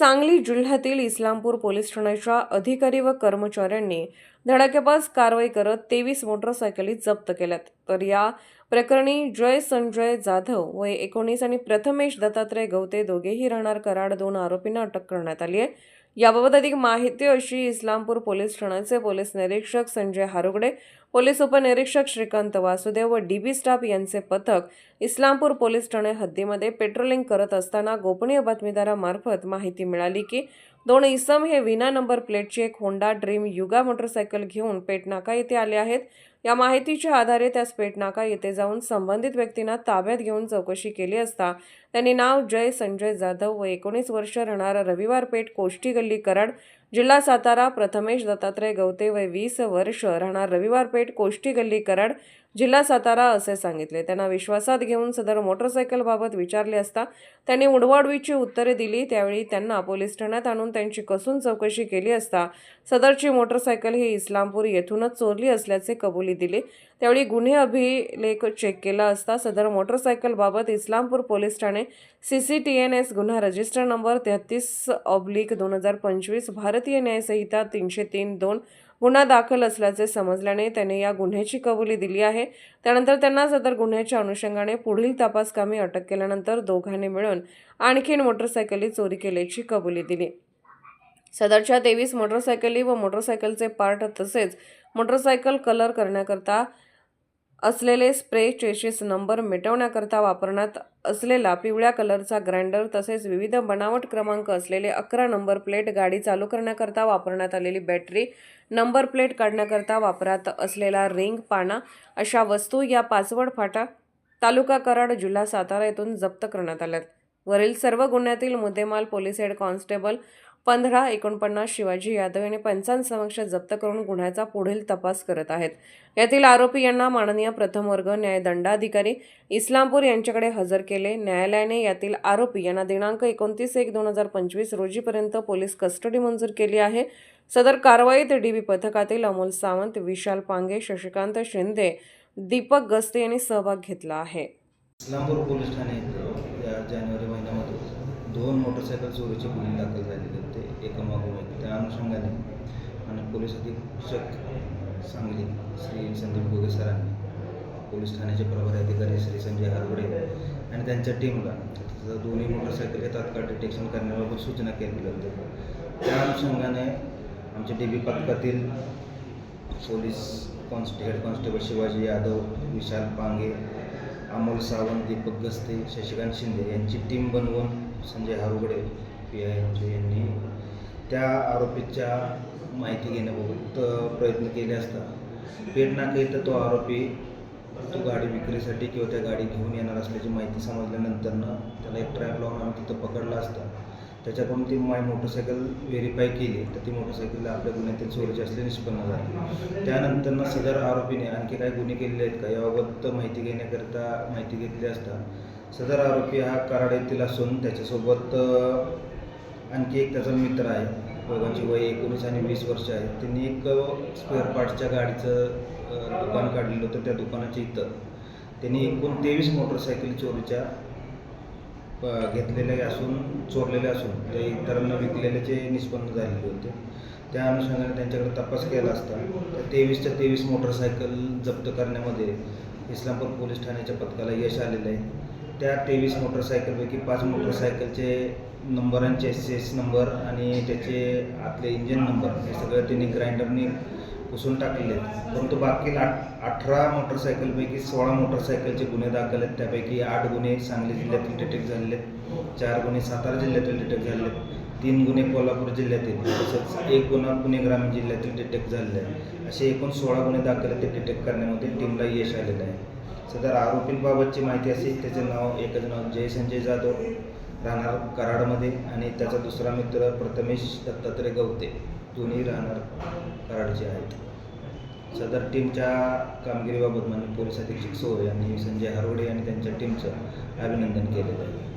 सांगली जिल्ह्यातील इस्लामपूर पोलीस ठाण्याच्या अधिकारी व कर्मचाऱ्यांनी धडाकेबाज कारवाई करत तेवीस मोटरसायकली जप्त केल्यात. तर या प्रकरणी जय संजय जाधव वय एकोणीस आणि प्रथमेश दत्तात्रय गवते दोघेही राहणार कराड दोन आरोपींना अटक करण्यात आली आहे. याबाबत अधिक माहिती अशी इस्लामपूर पोलीस ठाण्याचे पोलीस निरीक्षक संजय हारुगडे पोलीस उपनिरीक्षक श्रीकांत वासुदेव व डीबी स्टाफ यांचे पथक इस्लामपूर पोलीस ठाणे हद्दीमध्ये पेट्रोलिंग करत असताना गोपनीय बातमीदारामार्फत माहिती मिळाली की दोन इसम हे विना नंबर प्लेटची एक होंडा ड्रीम युगा मोटरसायकल घेऊन पेटनाका येथे आले आहेत. या माहितीच्या आधारे त्यास पेटनाका येथे जाऊन संबंधित व्यक्तींना ताब्यात घेऊन चौकशी केली असता त्यांनी नाव जय संजय जाधव व एकोणीस वर्ष राहणारा रविवार पेठ कोष्टी गल्ली कराड जिल्हा सातारा प्रथमेश दत्तात्रय गवते वय वीस वर्ष राहणार रविवार पेठ कोष्टी गल्ली कराड जिल्हा सातारा असे सांगितले. त्यांना विश्वासात घेऊन सदर मोटरसायकलबाबत विचारले असता त्यांनी उडवाडवीची उत्तरे दिली. त्यावेळी त्यांना पोलीस ठाण्यात आणून त्यांची कसून चौकशी केली असता सदरची मोटरसायकल ही इस्लामपूर येथूनच चोरली असल्याचे कबुली दिली. त्यावेळी गुन्हे अभिलेख चेक केला असता सदर मोटरसायकलबाबत Islampur police Thane C C T N S गुन्हा रजिस्टर नंबर तेहतीस ऑब्लिक दोन हजार पंचवीस भारतीय न्यायसंहिता तीनशे तीन दोन गुन्हा दाखल असल्याचे समजल्याने त्याने या गुन्ह्याची कबुली दिली आहे. त्यानंतर त्यांना सदर गुन्ह्याच्या अनुषंगाने पुढील तपासकामी अटक केल्यानंतर दोघांनी मिळून आणखीन मोटरसायकली चोरी केल्याची कबुली दिली. सदरच्या तेवीस मोटरसायकली व मोटरसायकलचे पार्ट तसेच मोटरसायकल कलर करण्याकरता असलेले स्प्रे चेसिस नंबर मिटवण्याकरता वापरण्यात असलेला पिवळ्या कलरचा ग्राइंडर तसेच विविध बनावट क्रमांक असलेले अकरा नंबर प्लेट गाडी चालू करण्याकरता वापरण्यात आलेली बॅटरी नंबर प्लेट काढण्याकरता वापरात असलेला रिंग पाना अशा वस्तू या पाचवड फाटा तालुका कराड जिल्हा सातारा येथून जप्त करण्यात आल्यात. वरील सर्व गुन्ह्यातील मुद्देमाल पोलीस हेड कॉन्स्टेबल पंधरा एकोणपन्नास शिवाजी यादव यांनी पंचांसमक्ष जप्त करून गुन्ह्याचा पुढील तपास करत आहेत. यातील आरोपी यांना माननीय प्रथम वर्ग न्यायदंडाधिकारी इस्लामपूर यांच्याकडे हजर केले. न्यायालयाने यातील आरोपी यांना दिनांक एकोणतीस एक दोन हजार पंचवीस रोजीपर्यंत पोलीस कस्टडी मंजूर केली आहे. सदर कारवाईत डीबी पथकातील अमोल सावंत विशाल पांगे शशिकांत शिंदे दीपक गस्ते यांनी सहभाग घेतला आहे. इस्लामपूर पोलीस ठाणे जानेवारी महिन्यामध्ये दोन मोटरसायकल चोरीचे गुन्हे दाखल झालेले होते एकामागून त्या अनुषंगाने आणि पोलीस अधीक्षक सांगली श्री संदीप गोगे सरांनी पोलीस ठाण्याचे प्रभारी अधिकारी श्री संजय हरगडे आणि त्यांच्या टीमला दोन्ही मोटरसायकल तात्काळ डिटेक्शन करण्याबाबत सूचना केलेल्या होत्या त्या अनुषंगाने आमच्या डी बी पथकातील पोलीस कॉन्स्ट हेड कॉन्स्टेबल शिवाजी यादव विशाल पांगे अमोल सावंत दीपक गस्ते शशिकांत शिंदे यांची टीम बनवून संजय हारुगडे पी आय यांचे यांनी त्या आरोपीच्या माहिती घेण्याबाबत प्रयत्न केले असता. पेटनाका तर तो आरोपी तो गाडी विक्रीसाठी किंवा त्या गाडी घेऊन येणार असल्याची माहिती समजल्यानंतरनं त्याला एक ट्रॅप लावून आम्ही तिथं पकडला असता. त्याच्याकडून ती माय मोटरसायकल व्हेरीफाय केली. तर ती मोटरसायकल आपल्या गुन्ह्यातील चोरीची असले निष्पन्न झाली. त्यानंतरनं सदर आरोपीने आणखी काही गुन्हे केलेले आहेत का याबाबत माहिती घेण्याकरिता माहिती घेतली असता सदर आरोपी हा कराड येथील असून त्याच्यासोबत आणखी एक त्याचा मित्र आहे. दोघांची वय एकोणीस आणि वीस वर्ष आहे. त्यांनी एक स्पेअर पार्ट्सच्या गाडीचं दुकान काढलेलं होतं त्या दुकानाच्या इथं. त्यांनी एकूण तेवीस मोटरसायकल चोरीच्या घेतलेले असून चोरलेले असून ते इतरांना विकलेल्याचे निष्पन्न झालेले होते. त्या अनुषंगाने त्यांच्याकडे तपास केला असता. त्या तेवीसच्या तेवीस मोटरसायकल जप्त करण्यामध्ये इस्लामपूर पोलीस ठाण्याच्या पथकाला यश आलेलं आहे. त्या तेवीस मोटरसायकलपैकी पाच मोटरसायकलचे नंबरांचे एस एस नंबर आणि त्याचे आतले इंजिन नंबर हे सगळं त्यांनी ग्राइंडरने पुसून टाकलेले आहेत. परंतु बाकी आठ अठरा मोटरसायकलपैकी सोळा मोटरसायकलचे गुन्हे दाखल आहेत. त्यापैकी आठ गुन्हे सांगली जिल्ह्यातील डिटेक्ट झालेले आहेत. चार गुन्हे सातारा जिल्ह्यातील डिटेक्ट झालेले आहेत. तीन गुन्हे कोल्हापूर जिल्ह्यातील तसंच एक गुन्हा पुणे ग्रामीण जिल्ह्यातील डिटेक्ट झालेले आहे. असे एकूण सोळा गुन्हे दाखल ते डिटेक्ट करण्यामध्ये टीमला यश आलेलं आहे. सदर आरोपींबाबतची माहिती अशी त्याचे नाव एकच नाव जय संजय जाधव राहणार कराडमध्ये आणि त्याचा दुसरा मित्र प्रथमेश दत्तात्रय गवते दोन्ही राहणार कराडचे आहेत. सदर टीमच्या कामगिरीबाबत म्हणजे पोलीस अधीक्षक सोय यांनी संजय हरवडे आणि त्यांच्या टीमचं अभिनंदन केलेलं आहे.